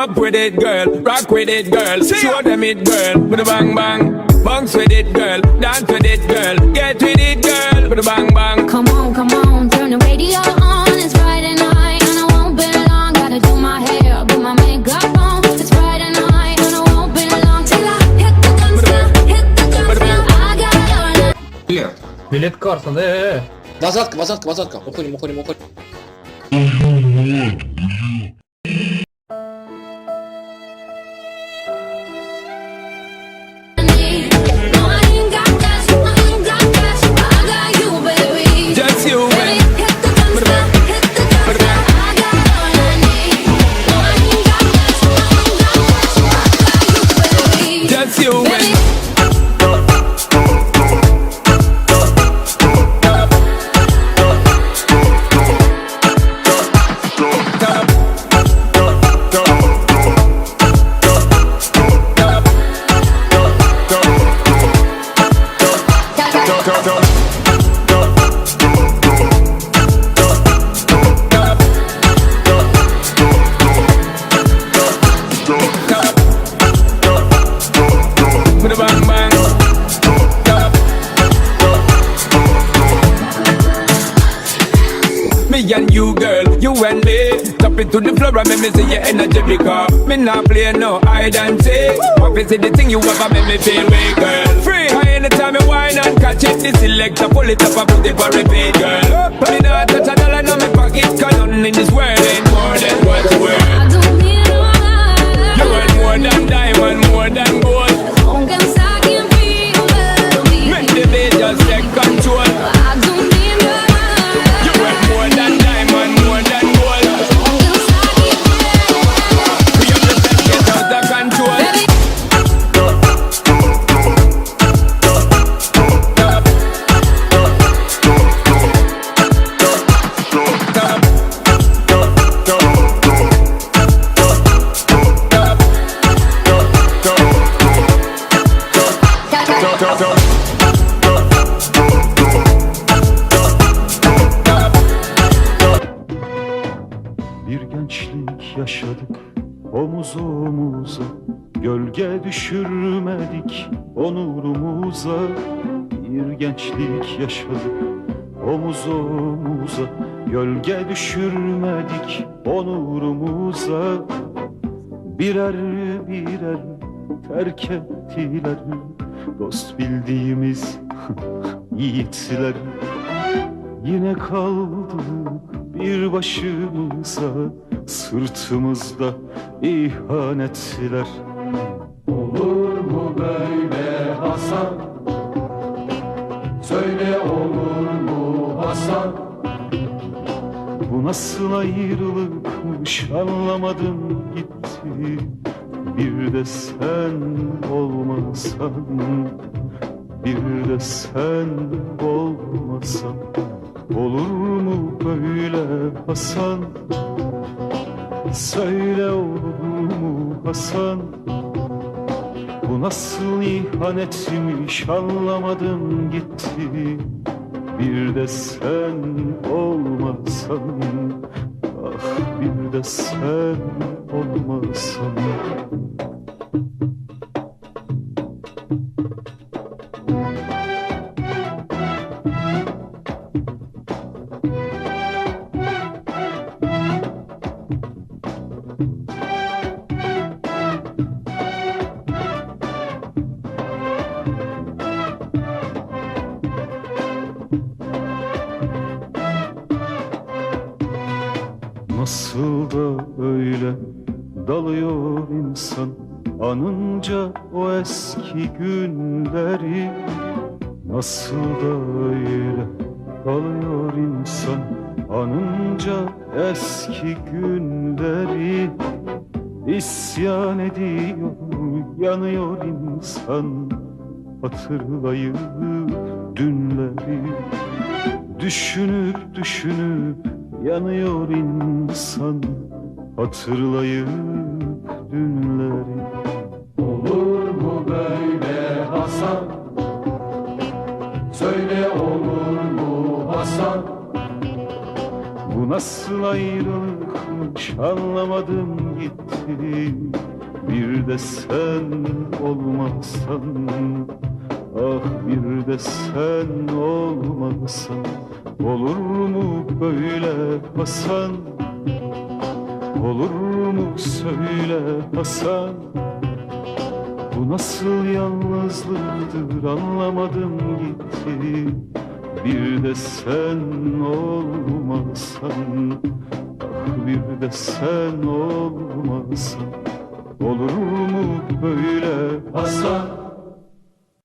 Up with it, girl. Rock with it, girl. Show them it, girl. With a bang bang. Bounce with it, girl. Dance with it, girl. Get with it, girl. With a bang bang. Come on, come on. Turn the radio on. It's Friday night and I won't be long. Gotta do my got you, baby. And you, girl, you and me. Tap it to the floor and make me see your energy because me not play no hide and seek. What is the thing you ever make me feel way, girl? Free. Anytime you whine and catch it, the selector pull it up and put it for repeat, girl. Me not touch a dollar in my pocket, cause nothing in this world ain't more than what's worth. I don't need no You want more than diamond, more than gold. Bir gençlik yaşadık omuz omuza. Gölge düşürmedik onurumuza. Bir gençlik yaşadık omuz omuza. Gölge düşürmedik onurumuza. Birer birer terk ettiler Dost bildiğimiz yiğitler Yine kaldık bir başımıza Sırtımızda ihanetler Olur mu böyle Hasan? Söyle olur mu Hasan? Bu nasıl ayrılıkmış anlamadım gitti Bir de sen olmasan Bir de sen olmasan Olur mu böyle Hasan? Söyle olur mu Hasan? Bu nasıl ihanetmiş anlamadım gitti Bir de sen olmasan Ah bir de sen olmasan Nasıl da öyle dalıyor insan Anınca o eski günleri. Nasıl da öyle dalıyor insan Anınca eski günleri. İsyan ediyor, yanıyor insan Hatırlayıp dünleri Düşünüp düşünüp yanıyor insan. Hatırlayıp dünleri. Olur mu böyle Hasan? Söyle olur mu Hasan? Bu nasıl ayrılıkmış? Anlamadım gitti. Bir de sen olmazsan Ah bir de sen olmazsan Olur mu böyle Hasan? Olur mu söyle Hasan? Bu nasıl yalnızlıktır anlamadım gitti. Bir de sen olmasan Ah bir de sen olmasan Olur mu böyle Hasan